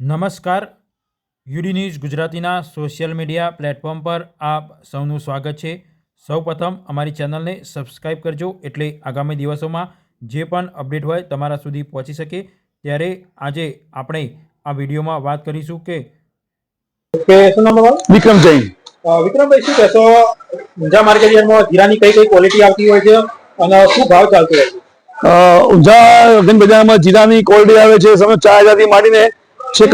નમસ્કાર. UD news ગુજરાતીના social media platform પર આપ સૌનું સ્વાગત છે. સૌપ્રથમ અમારી ચેનલને સબસ્ક્રાઈબ કરજો એટલે આગામી દિવસોમાં જે પણ અપડેટ હોય તમારા સુધી પહોંચી શકે. ત્યારે આજે આપણે આ વિડીયોમાં વાત કરીશું કે વિક્રમ જૈન. વિક્રમભાઈ શું કહેશો? ઊંઝા માર્કેટ યાર્ડમાં જીરાની કઈ કઈ ક્વોલિટી આવતી હોય છે અને શું ભાવ ચાલતો હોય છે? ઊંઝા ગન બજારમાં જીરાની ક્વોલિટી આવે છે. સમજ ચાર હજારથી માંડીને છેક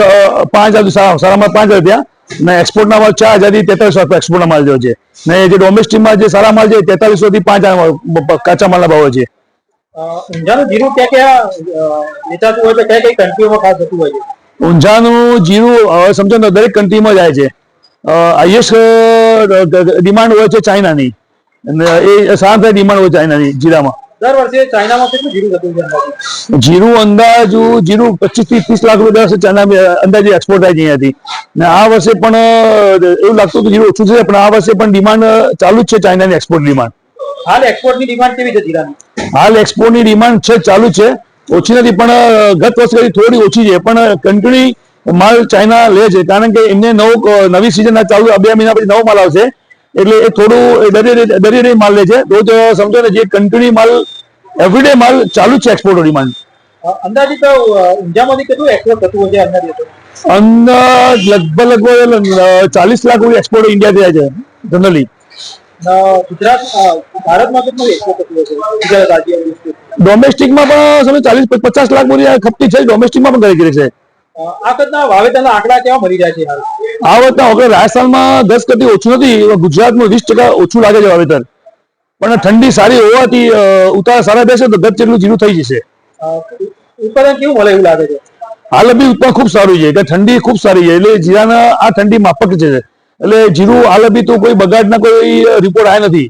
પાંચ હજાર સારા સારામાં પાંચ ત્યાં ને એક્સપોર્ટના માલ ચાર હજારથી તેતાલીસો એક્સપોર્ટના માલ જેવો છે. ને જે ડોમેસ્ટિકમાં જે સારા માલ છે તેતાલીસો થી પાંચ હજાર કાચા માલના ભાવ છે. ઊંઝાનું જીરું ક્યાં ક્યાં વેચાતું હોય છે? કઈ કઈ કન્ટ્રીઓમાં ખાસ થતું હોય છે? ઊંઝાનું જીરું હવે સમજો ને દરેક કન્ટ્રીમાં જાય છે. હાઈએસ્ટ ડિમાન્ડ હોય છે ચાઇનાની. અને એ સારા ડિમાન્ડ હોય ચાઇનાની જીરામાં. દર વર્ષે ચાઇનામાં કેટલું જીરું થતું છે જીરું અંદાજ જીરું પચીસથી ત્રીસ લાખ રૂપિયા દર ચાઇના અંદાજે એક્સપોર્ટ થાય છે અહીંયાથી. ને આ વર્ષે પણ એવું લાગતું કે જીરું ઓછું છે પણ આ વર્ષે પણ ડિમાન્ડ ચાલુ જ છે ચાઇનાની એક્સપોર્ટ ડિમાન્ડ હાલ એક્સપોર્ટની ડિમાન્ડ કેવી છે જીરાની? હાલ એક્સપોર્ટની ડિમાન્ડ છે ચાલુ છે. ઓછી નથી પણ ગત વર્ષ કરતી થોડી ઓછી છે. પણ કન્ટિન્યુ માલ ચાઇના લે છે. કારણ કે એમને નવો નવી સિઝન ચાલુ બે મહિના પછી નવો માલ આવશે. એટલે એ થોડું દરિયે દરિયે દરિયે માલ લે છે. રોજ સમજો ને જે કન્ટિન્યુ માલ એવરીડે માલ ચાલુ જ છે એક્સપોર્ટ ડિમાન્ડ અંદાજિત ઊંઝામાંથી કેટલું એક્સપોર્ટ થતું હોય છે અંદાજે લગભગ લગભગ ચાલીસ લાખ રૂપિયા એક્સપોર્ટ ઇન્ડિયા થયા છે જનરલી ગુજરાત ભારતમાં કેટલું એક્સપોર્ટ થતું હોય છે? ડોમેસ્ટિકમાં પણ સમજો ચાલીસ પચાસ લાખ રૂપિયા ખપતી છે ડોમેસ્ટિકમાં પણ કરી છે. આ કદના વાવેતરના આંકડા કેવા મળી રહ્યા છે આ વખતે વખતે રાજસ્થાનમાં દસ કરતી ઓછું નથી ગુજરાતમાં વીસ ટકા ઓછું લાગે છે વાવેતર. પણ ઠંડી સારી હોવાથી ઉતાર સારા બેસે તો ગત જેટલું જીરું થઈ જશે. ઉત્પાદન કેવું મળે એવું લાગે છે? હાલ બી ઉત્પાદન ખૂબ સારું છે કે ઠંડી ખૂબ સારી છે એટલે જીરાના આ ઠંડી માફક છે. એટલે જીરું હાલ બી તો કોઈ બગાડના કોઈ રિપોર્ટ આવ્યા નથી.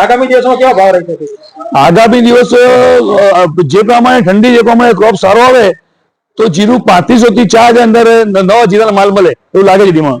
આગામી દિવસમાં કેવા ભાવ રહી શકે? આગામી દિવસ જે પ્રમાણે ઠંડી જે પ્રમાણે ક્રોપ સારો આવે તો જીરું પાંત્રીસો થી ચાર હજાર અંદર નવા જીરાનો માલ મળે એવું લાગે છે ધીમા.